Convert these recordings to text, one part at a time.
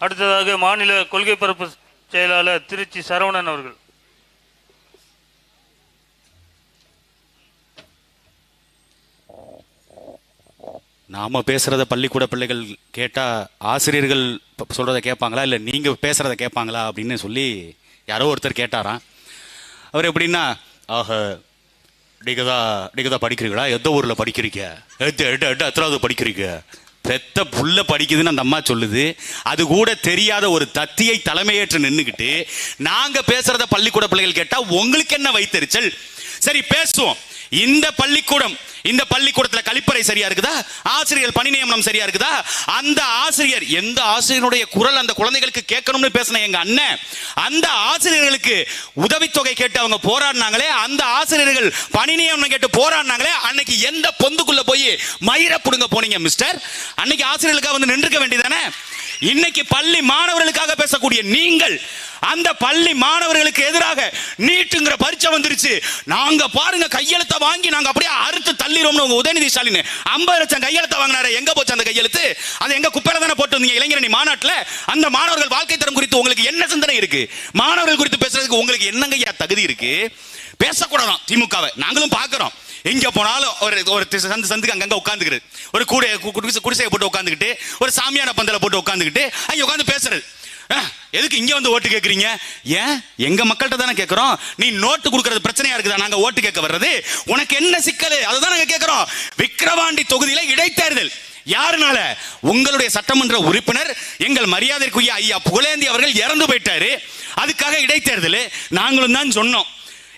அடுத்ததாக மாநில கொள்கை பரப்பு செயலாளர் திருச்சி சரவணன் அவர்கள். நாம பேசுறத பள்ளிக்கூட பிள்ளைகள் கேட்டா ஆசிரியர்கள் ப- சொல்றத கேட்பாங்களா? இல்ல நீங்க பேசுறத கேட்பாங்களா? அப்படின்னு சொல்லி யாரோ ஒருத்தர் கேட்டாராம். அவர் எப்படின்னா ஆஹ நீங்க தான் நீங்க தான் படிக்கிறீங்களா? எந்த ஊர்ல படிக்கிறீங்க? எட்டு எட்டு எட்டு எத்தனாவது படிக்கிறீங்க? பெத்த புள்ள படிக்குதுன்னு அந்த அம்மா சொல்லுது. அது கூட தெரியாத ஒரு தத்தியை தலைமையேற்று நின்றுக்கிட்டு நாங்கள் பேசுறத பள்ளிக்கூட பிள்ளைகள் கேட்டால் உங்களுக்கு என்ன வைத்தறிச்சல் சரி பேசுவோம். இந்த பள்ளிக்கூடம் இந்த பள்ளிக்கூடத்தில் கழிப்பறை சரியா இருக்குதா? ஆசிரியர் பணி நியமனம் சரியா இருக்குதா? அந்த ஆசிரியர் எந்த ஆசிரியருடைய குரல் அந்த குழந்தைகளுக்கு கேட்கணும்னு பேசின எங்க அண்ணன் அந்த ஆசிரியர்களுக்கு உதவித்தொகை கேட்டு அவங்க போராடினாங்களே அந்த ஆசிரியர்கள் பணி நியமனம் கேட்டு போராடினாங்களே அன்னைக்கு எந்த பொந்துக்குள்ள போய் மயிர புடுங்க போனீங்க மிஸ்டர்? அன்னைக்கு ஆசிரியர்களுக்காக வந்து நின்றுக்க வேண்டியதானே இன்னைக்கு பள்ளி மாணவர்களுக்காக பேசக்கூடிய நீங்கள் அந்த பள்ளி மாணவர்களுக்கு எதிராக நீட்டுங்கிற பரீட்சை வந்துருச்சு. நாங்க பாருங்க கையெழுத்த வாங்கி நாங்க அப்படியே அறுத்து தள்ளிரோம்னு உங்க உதயநிதி ஸ்டாலின். ஐம்பது லட்சம் கையெழுத்த வாங்கினாரு. எங்க போச்சு அந்த கையெழுத்து? அது எங்க குப்பையில தானே போட்டு வந்தீங்க இளைஞரணி மாநாட்டில்? அந்த மாணவர்கள் வாழ்க்கை தரம் குறித்து உங்களுக்கு என்ன சிந்தனை இருக்கு? மாணவர்கள் குறித்து பேசுறதுக்கு உங்களுக்கு என்னங்க ஐயா தகுதி இருக்கு? பேசக்கூடாதான் திமுகவை. நாங்களும் பார்க்குறோம். எங்க போனாலும் ஒரு ஒரு சந்து சந்துக்கு அங்கங்க உட்காந்துக்கிறது ஒரு கூட குடிசை குடிசையை போட்டு உட்காந்துக்கிட்டு ஒரு சாமியான பந்தல போட்டு உட்காந்துக்கிட்டு அங்க உட்காந்து பேசுறது. எதுக்கு இங்க வந்து ஓட்டு கேக்குறீங்க? ஏன்? எங்க மக்கள்கிட்ட தானே கேக்குறோம். நீ நோட்டு கொடுக்கறது பிரச்சனையா இருக்குதா? நாங்க ஓட்டு கேட்க வர்றது. உனக்கு என்ன சிக்கல்? அதுதான் நாங்க கேட்குறோம் விக்கிரவாண்டி தொகுதியில இடைத்தேர்தல். யாருனால? உங்களுடைய சட்டமன்ற உறுப்பினர் எங்கள் மரியாதைக்குரிய ஐயா புகழேந்தி அவர்கள் இறந்து போயிட்டாரு. அதுக்காக இடைத்தேர்தல். நாங்களும் தான் சொன்னோம்.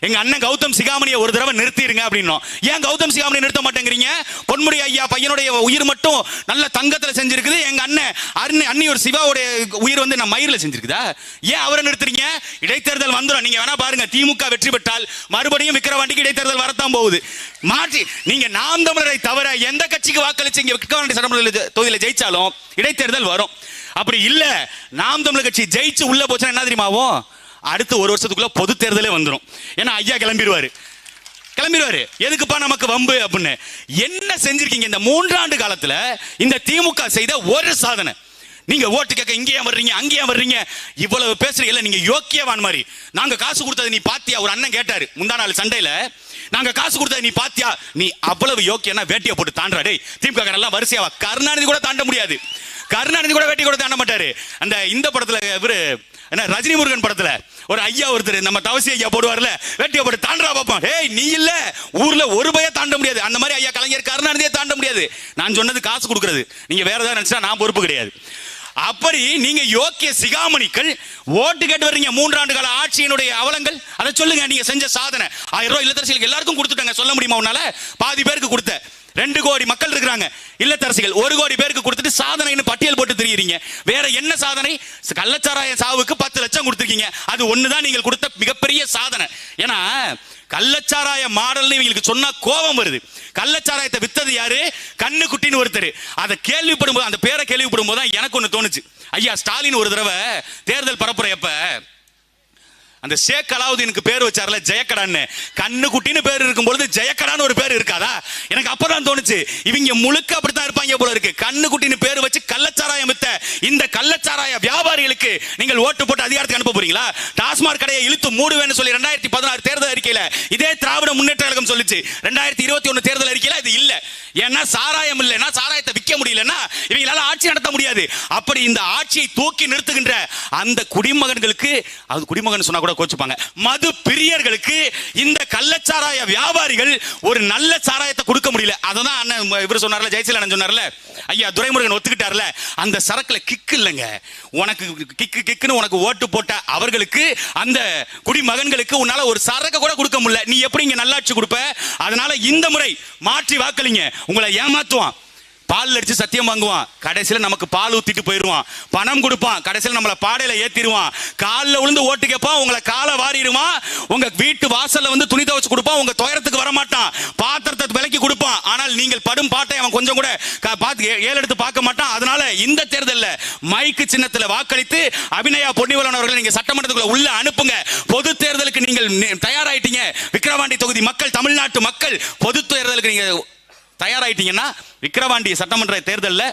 எங்க அண்ணன் கௌதம் சிகாமணியை ஒரு தடவை நிறுத்திடுங்க அப்படின்னோம். ஏன் கௌதம் சிகாமணி நிறுத்த மாட்டேங்கிறீங்க? பொன்முடி ஐயா பையனுடைய உயிர் மட்டும் நல்ல தங்கத்தில் செஞ்சிருக்குது. எங்க அண்ணன் அருண் ஒரு சிவாவுடைய உயிர் வந்து நான் மயிரில் செஞ்சிருக்குதா? ஏன் அவரை நிறுத்துறீங்க? இடைத்தேர்தல் வந்துடும் நீங்க வேணா பாருங்க திமுக வெற்றி பெற்றால் மறுபடியும் விக்கிரவாண்டிக்கு இடைத்தேர்தல் வரத்தான் போகுது. மாற்றி நீங்க நாம் தமிழரை தவிர எந்த கட்சிக்கு வாக்களிச்சு இங்க விக்கிரவாண்டி சட்டமன்ற தொகுதியில் ஜெயிச்சாலும் இடைத்தேர்தல் வரும். அப்படி இல்ல நாம் தமிழர் கட்சி ஜெயிச்சு உள்ள போச்சுன்னா என்ன தெரியுமாவும் அடுத்து ஒரு வருஷத்துக்குள்ள பொது தேர்தலே வந்துடும் ஏன்னா ஐயா கிளம்பிடுவாரு கிளம்பிடுவாரு எதுக்குப்பா நமக்கு வம்பு அப்படின்னு. என்ன செஞ்சிருக்கீங்க? இந்த மூன்றாண்டு காலத்துல இந்த திமுக செய்த ஒரு சாதனை. நீங்க ஓட்டு கேட்க இங்கேயே வர்றீங்க அங்கேயே வர்றீங்க. இவ்வளவு பேசுறீங்கல்ல நீங்க யோக்கியவான் மாதிரி நாங்க காசு கொடுத்தது நீ பாத்தியா? ஒரு அண்ணன் கேட்டாரு முந்தா நாள் சண்டையில. நாங்க காசு கொடுத்தது நீ பாத்தியா? நீ அவ்வளவு யோக்கியனா வேட்டியை போட்டு தாண்டா டேய் திமுக எல்லாம் வரிசையாவா கருணாநிதி கூட தாண்ட முடியாது. கருணாநிதி கூட வேட்டி கூட தாண்ட மாட்டாரு. அந்த இந்த படத்துல இவரு ஏன்னா ரஜினி முருகன் படத்துல ஒரு ஐயா ஒருத்தர் நம்ம தவசி ஐயா போடுவார்ல வேட்டியை போட்டு தாண்டா பார்ப்பான் ஏய் நீ இல்ல ஊர்ல ஒரு பய தாண்ட முடியாது. அந்த மாதிரி ஐயா கலைஞர் கருணாநிதியை தாண்ட முடியாது. நான் சொன்னது காசு கொடுக்கறது. நீங்க வேற ஏதாவது நினைச்சா நான் பொறுப்பு கிடையாது. அப்படி நீங்க யோக்கிய சிகாமணிகள் ஓட்டு கேட்டு வர்றீங்க மூன்றாண்டு கால ஆட்சியினுடைய அவலங்கள் அதை சொல்லுங்க நீங்க செஞ்ச சாதனை. ஆயிரம் ரூபாய் இல்லத்தரசிகளுக்கு எல்லாருக்கும் கொடுத்துட்டாங்க. சொல்ல முடியுமா உன்னால? பாதி பேருக்கு கொடுத்த ரெண்டு கோடி மக்கள் இருக்கிறாங்க. இல்லத்தரசிகள் ஒரு கோடி பேருக்கு கொடுத்துட்டு சாதனைன்னு பட்டியல் போட்டு தெரியுறீங்க. வேற என்ன சாதனை? கள்ளச்சாராய சாவுக்கு பத்து லட்சம் கொடுத்துருக்கீங்க. அது ஒண்ணுதான் நீங்கள் கொடுத்த மிகப்பெரிய சாதனை. ஏன்னா கள்ளச்சாராய மாடல்னு இவங்களுக்கு சொன்னா கோபம் வருது. கள்ளச்சாராயத்தை வித்தது யாரு? கண்ணு குட்டின்னு ஒருத்தர். அதை கேள்விப்படும் போது அந்த பேரை கேள்விப்படும் போது தான் எனக்கு ஒண்ணு தோணுச்சு. ஐயா ஸ்டாலின் ஒரு தடவை தேர்தல் பரப்புரையப்ப அந்த ஷேக் அலாவுதீனுக்கு பேர் வச்சார்ல ஜெயக்கடான்னு. கண்ணு குட்டின்னு பேர் இருக்கும்பொழுது ஜெயக்கடான்னு ஒரு பேர் இருக்காதா? எனக்கு அப்பதான் தோணுச்சு. இவங்க முழுக்க அப்படித்தான் இருப்பாங்க போல இருக்கு. கண்ணு குட்டின்னு பேர் வச்சு கள்ளச்சாராயம் வித்த இந்த கள்ளச்சாராய வியாபாரிகளுக்கு நீங்கள் ஓட்டு போட்டு அதிகாரத்துக்கு அனுப்ப போறீங்களா? டாஸ்மாக் கடையை இழுத்து மூடுவேன்னு சொல்லி ரெண்டாயிரத்தி பதினாறு தேர்தல் அறிக்கையில இதே திராவிட முன்னேற்ற கழகம் சொல்லிச்சு. ரெண்டாயிரத்தி இருபத்தி ஒன்னு தேர்தல் அறிக்கையில இது இல்லை. ஏன்னா சாராயம் இல்லைன்னா சாராயத்தை விற்க முடியலன்னா இவங்களால ஆட்சி நடத்த முடியாது. அப்படி இந்த ஆட்சியை தூக்கி நிறுத்துகின்ற அந்த குடிமகன்களுக்கு அது குடிமகன் சொன்னா கூட கோச்சுப்பாங்க மது பிரியர்களுக்கு இந்த கள்ளச்சாராய வியாபாரிகள் ஒரு நல்ல சாராயத்தை கொடுக்க முடியல. அதான் அண்ணன் இவர் சொன்னார்ல ஜெயசீலன் சொன்னார்ல ஐயா துரைமுருகன் ஒத்துக்கிட்டார்ல அந்த சரக்குல கிக்கு இல்லைங்க. உனக்கு கிக்கு கிக்குன்னு உனக்கு ஓட்டு போட்ட அவர்களுக்கு அந்த குடிமகன்களுக்கு உன்னால ஒரு சரக்கு கூட கொடுக்க முடியல. நீ எப்படி இங்க நல்லாட்சி கொடுப்ப? அதனால இந்த முறை மாற்றி வாக்களிங்க. உங்களை ஏமாத்துவான். பால் அடிச்சு சத்தியம் வாங்குவான். கடைசியில் நமக்கு பால் ஊத்திட்டு போயிடுவான் பணம் கொடுப்பான். கடைசியில் நம்மளை பாடையில ஏத்திடுவான். காலில் விழுந்து ஓட்டு கேட்பான் உங்களை காலை வாரிடுவான். உங்க வீட்டு வாசல்ல வந்து துணி துவச்சு கொடுப்பான். உங்க துயரத்துக்கு வர மாட்டான் பாத்திரத்தை விலைக்கு கொடுப்பான். ஆனால் நீங்கள் படும் பாட்டை அவன் கொஞ்சம் கூட க- பார்த்து ஏழு எடுத்து பார்க்க மாட்டான். அதனால இந்த தேர்தலில் மைக்கு சின்னத்தில் வாக்களித்து அபிநயா பொன்னிவலன் அவர்களை நீங்க சட்டமன்றத்துக்குள்ள உள்ள அனுப்புங்க. பொது தேர்தலுக்கு நீங்கள் தயாராயிட்டீங்க. விக்கிரவாண்டி தொகுதி மக்கள் தமிழ்நாட்டு மக்கள் பொது தேர்தலுக்கு நீங்க தயாராயிட்டீங்கன்னா விக்கிரவாண்டி சட்டமன்ற தேர்தலில்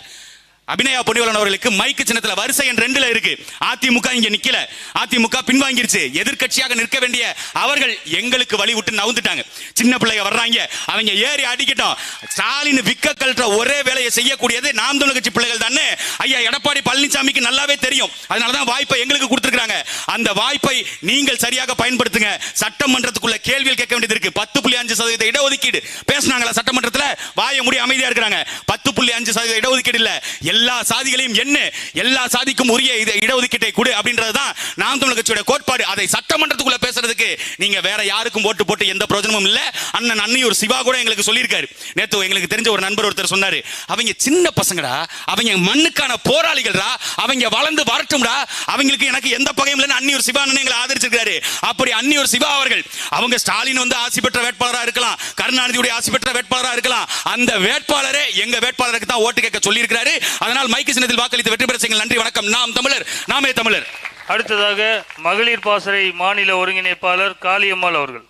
அபிநயா பொன்னிவலன் அவர்களுக்கு மைக்கு சின்னத்துல வரிசை எண் ரெண்டுல இருக்கு. அதிமுக இங்க நிக்கல. அதிமுக பின்வாங்கிருச்சு. எதிர்க்கட்சியாக நிற்க வேண்டிய அவர்கள் எங்களுக்கு வழி விட்டு நவுந்துட்டாங்க. சின்ன பிள்ளைங்க வர்றாங்க. அவங்க ஏறி அடிக்கட்டும். ஸ்டாலின் விக்க கழற்ற ஒரே வேலையை செய்யக்கூடியது நாம் தமிழ் கட்சி பிள்ளைகள் தானே? ஐயா எடப்பாடி பழனிசாமிக்கு நல்லாவே தெரியும். அதனாலதான் வாய்ப்பை எங்களுக்கு கொடுத்துருக்காங்க அந்த வாய்ப்பை நீங்கள் சரியாக பயன்படுத்துங்க. சட்டமன்றத்துக்குள்ள கேள்விகள் கேட்க வேண்டியது இருக்கு. பத்து புள்ளி அஞ்சு சதவீத இடஒதுக்கீடு. பேசினாங்களா சட்டமன்றத்துல? வாய முடி அமைதியா இருக்கிறாங்க. பத்து புள்ளி அஞ்சு சதவீத இடஒதுக்கீடு இல்ல. எல்லா சாதிகளையும் என்ன எல்லா சாதிக்கும் உரிய இடஒதுக்கீட்டை கொடு அப்படின்றதுதான் நாம் தமிழ் கட்சியோட கோட்பாடு. அதை சட்டமன்றத்துக்குள்ள பேசுறதுக்கு நீங்க வேற யாருக்கும் ஓட்டு போட்டு எந்த பிரயோஜனமும் இல்ல. அண்ணன் அன்னியூர் சிவா கூட எங்களுக்கு சொல்லியிருக்காரு. நேத்து எங்களுக்கு தெரிஞ்ச ஒரு நண்பர் ஒருத்தர் சொன்னாரு அவங்க சின்ன பசங்கடா அவங்க மண்ணுக்கான போராளிகள்டா அவங்க வளர்ந்து வரட்டும்டா அவங்களுக்கு எனக்கு எந்த பகையும் இல்லைன்னு அன்னியூர் சிவா எங்களை ஆதரிச்சிருக்காரு அப்படி அன்னியூர் சிவா அவர்கள் அவங்க ஸ்டாலின் வந்து ஆசி பெற்ற வேட்பாளராக இருக்கலாம் கருணாநிதியுடைய ஆசி பெற்ற வேட்பாளராக இருக்கலாம். அந்த வேட்பாளரே எங்க வேட்பாளருக்கு தான் ஓட்டு கேட்க சொல்லியிருக்கிறாரு. அதனால் மைக்கு சின்னத்தில் வாக்களித்து வெற்றி பெற செய்யுங்கள் நன்றி வணக்கம். நாம் தமிழர் நாமே தமிழர். அடுத்ததாக மகளிர் பாசறை மாநில ஒருங்கிணைப்பாளர் காளியம்மாள் அவர்கள்.